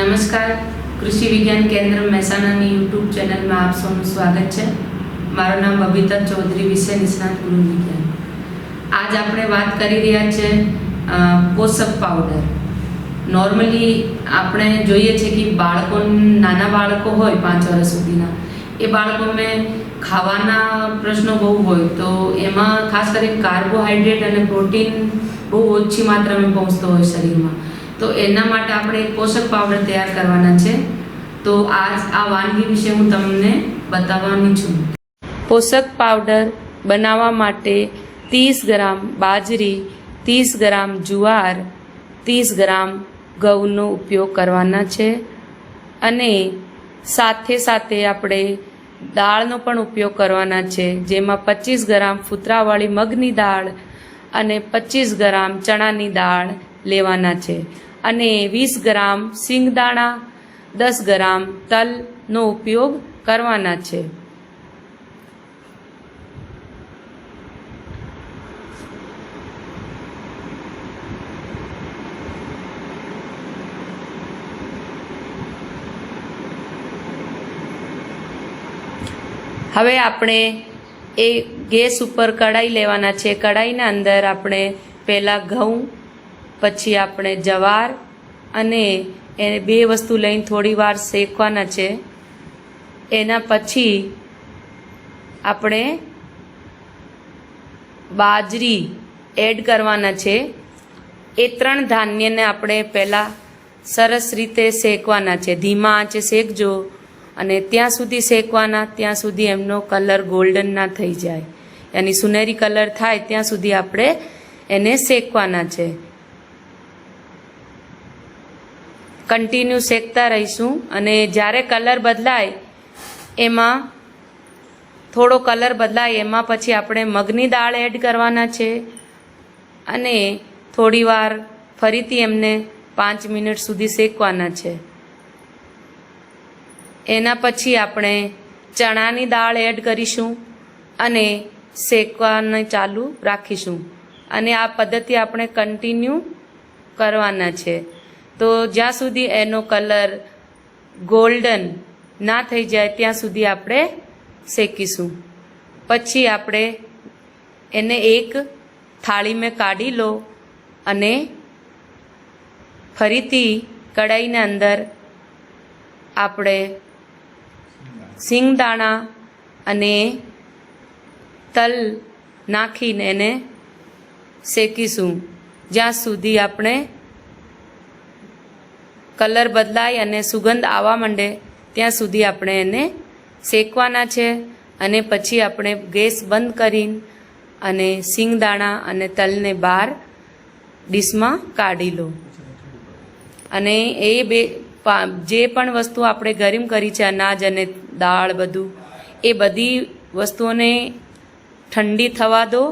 નમસ્કાર. કૃષિ વિજ્ઞાન કેન્દ્ર મહેસાણાની યુટ્યુબ ચેનલમાં આપ સૌનું સ્વાગત છે. મારું નામ બબીતા ચૌધરી વિશે નિષ્ણાત ગુરુ વિજ્ઞાન. આજ આપણે વાત કરી રહ્યા છે પોષક પાવડર. નોર્મલી આપણે જોઈએ છે કે બાળકો, નાના બાળકો હોય પાંચ વર્ષ સુધીના, એ બાળકોને ખાવાના પ્રશ્નો બહુ હોય તો એમાં ખાસ કરીને કાર્બોહાઈડ્રેટ અને પ્રોટીન બહુ ઓછી માત્રામાં પહોંચતો હોય શરીરમાં. તો એના માટે આપણે પોષક પાવડર તૈયાર કરવાના છે. તો આજ આ વાનગી વિશે હું તમને બતાવવાની છું. પોષક પાવડર બનાવવા માટે ત્રીસ ગ્રામ બાજરી, ત્રીસ ગ્રામ જુવાર, ત્રીસ ગ્રામ ઘઉંનો ઉપયોગ કરવાના છે. અને સાથે સાથે આપણે દાળનો પણ ઉપયોગ કરવાના છે. જેમાં પચીસ ગ્રામ ફૂતરાવાળી મગની દાળ અને પચીસ ગ્રામ ચણાની દાળ લેવાના છે. અને વીસ ગ્રામ સિંગદાણા, દસ ગ્રામ તલનો ઉપયોગ કરવાના છે. હવે આપણે એ ગેસ ઉપર કઢાઈ લેવાના છે. કઢાઈના અંદર આપણે પહેલાં ઘઉં પછી આપણે જવાર અને એ બે વસ્તુ લઈને થોડી વાર શેકવાના છે. એના પછી આપણે બાજરી એડ કરવાના છે. એ ત્રણ ધાન્યને આપણે પહેલાં સરસ રીતે શેકવાના છે. ધીમા આંચે શેકજો અને ત્યાં સુધી શેકવાના, ત્યાં સુધી એમનો કલર ગોલ્ડન ના થઈ જાય. યાની સુનેરી કલર થાય ત્યાં સુધી આપણે એને શેકવાના છે. કન્ટિન્યુ શેકતા રહીશું અને જ્યારે કલર બદલાય, એમાં થોડો કલર બદલાય, એમાં પછી આપણે મગની દાળ એડ કરવાના છે. અને થોડીવાર ફરીથી એમને પાંચ મિનિટ સુધી શેકવાના છે. એના પછી આપણે ચણાની દાળ એડ કરીશું અને શેકવાને ચાલુ રાખીશું. અને આ પદ્ધતિ આપણે કન્ટિન્યુ કરવાના છે. તો જ્યાં સુધી એનો કલર ગોલ્ડન ના થઈ જાય, ત્યાં સુધી આપણે શેકીશું. પછી આપણે એને એક થાળીમાં કાઢી લો અને ફરીથી કઢાઈના અંદર આપણે સિંગદાણા અને તલ નાખીને એને શેકીશું. જ્યાં સુધી આપણે કલર બદલાય અને સુગંધ આવવા માંડે, ત્યાં સુધી આપણે એને શેકવાના છે અને પછી આપણે ગેસ બંધ કરીને અને સિંગદાણા અને તલને બહાર ડીશમાં કાઢી લો અને એ બે જે પણ વસ્તુ આપણે ગરમ કરી છે, અનાજ અને દાળ બધું, એ બધી વસ્તુઓને ઠંડી થવા દો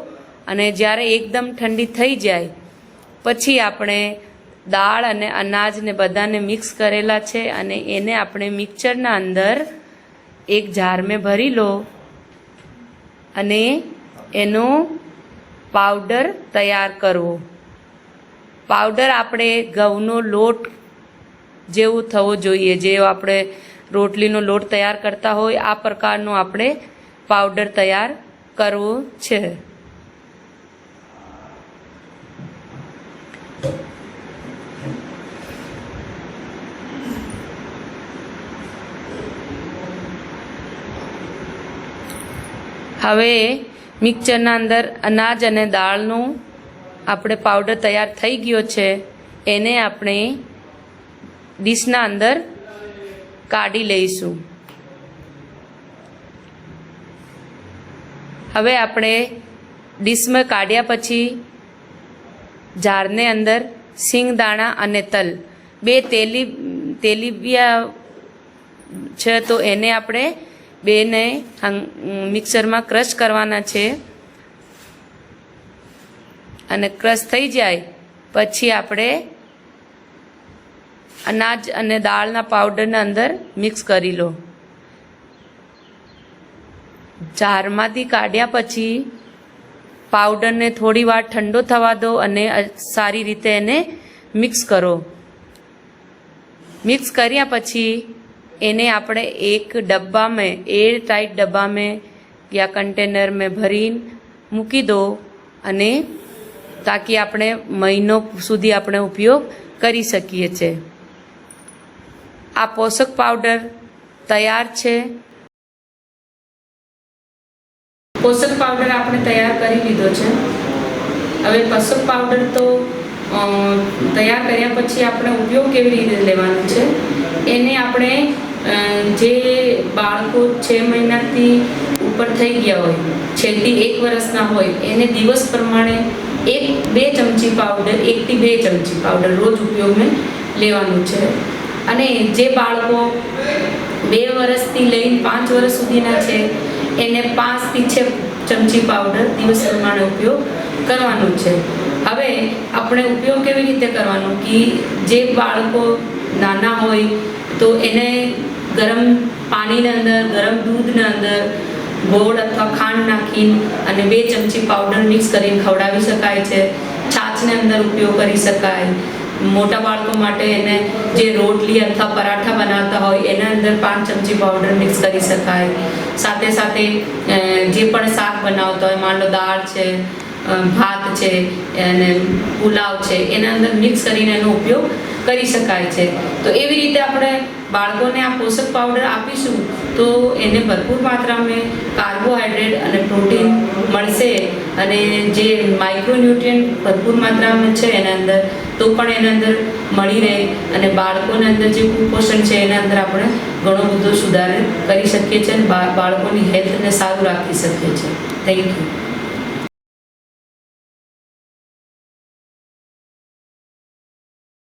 અને જ્યારે એકદમ ઠંડી થઈ જાય, પછી આપણે દાળ અને અનાજને બધાને મિક્સ કરેલા છે અને એને આપણે મિક્સરના અંદર એક જારમાં ભરી લો અને એનો પાવડર તૈયાર કરવો. પાવડર આપણે ઘઉંનો લોટ જેવું થવો જોઈએ. જે આપણે રોટલીનો લોટ તૈયાર કરતા હોય, આ પ્રકારનો આપણે પાવડર તૈયાર કરવો છે. હવે મિક્સરના અંદર અનાજ અને દાળનું આપણે પાવડર તૈયાર થઈ ગયો છે. એને આપણે ડીશના અંદર કાઢી લઈશું. હવે આપણે ડીશમાં કાઢ્યા પછી જારને અંદર સિંગદાણા અને તલ. બે તેલી તેલીબિયા છે તો એને આપણે બેને મિક્સરમાં ક્રશ કરવાના છે. અને ક્રશ થઈ જાય, પછી આપણે અનાજ અને દાળના પાવડરના અંદર મિક્સ કરી લો. જારમાંથી કાઢ્યા પછી પાવડરને થોડી વાર ઠંડો થવા દો અને સારી રીતે એને મિક્સ કરો. મિક્સ કર્યા પછી એને આપણે એક ડબ્બા મેં એર ટાઈટ ડબ્બા મેં યા કન્ટેનર મેં ભરીને મૂકી દો અને તાકી આપણે મહિનો સુધી આપણે ઉપયોગ કરી શકીએ છીએ. આ પોષક પાવડર તૈયાર છે. પોષક પાવડર આપણે તૈયાર કરી લીધો છે. હવે પોષક પાવડર તો તૈયાર કર્યા પછી આપણે ઉપયોગ કેવી રીતે લેવાનો છે? એને આપણે જે બાળકો છ મહિનાથી ઉપર થઈ ગયા હોય, છેલ્લી એક વર્ષના હોય, એને દિવસ પ્રમાણે એક બે ચમચી પાવડર એકથી બે ચમચી પાવડર રોજ ઉપયોગમાં લેવાનું છે. અને જે બાળકો બે વર્ષથી લઈને પાંચ વર્ષ સુધીના છે, એને પાંચથી છ ચમચી પાવડર દિવસ પ્રમાણે ઉપયોગ કરવાનો છે. હવે આપણે ઉપયોગ કેવી રીતે કરવાનો? કે જે બાળકો નાના હોય, તો એને ગરમ પાણીના અંદર, ગરમ દૂધના અંદર ગોળ અથવા ખાંડ નાખીને અને બે ચમચી પાવડર મિક્સ કરીને ખવડાવી શકાય છે. છાછને અંદર ઉપયોગ કરી શકાય. મોટા બાળકો માટે એને જે રોટલી અથવા પરાઠા બનાવતા હોય, એના અંદર પાંચ ચમચી પાવડર મિક્સ કરી શકાય. સાથે સાથે જે પણ શાક બનાવતા હોય લો દાળ છે ભાત છે, અને પુલાવ છે, એના અંદર મિક્સ કરીને એનો ઉપયોગ કરી શકાય છે. તો એવી રીતે આપણે બાળકોને આ પોષક પાવડર આપીશું, તો એને ભરપૂર માત્રામાં કાર્બોહાઈડ્રેટ અને પ્રોટીન મળશે અને જે માઇક્રોન્યુટ્રિયન્ટ ભરપૂર માત્રામાં છે એના અંદર, તો પણ એના અંદર મળી રહે અને બાળકોના અંદર જે કુપોષણ છે એના અંદર આપણે ઘણો બધો સુધાર કરી શકીએ છીએ અને બાળકોની હેલ્થને સારું રાખી શકીએ છીએ. Thank you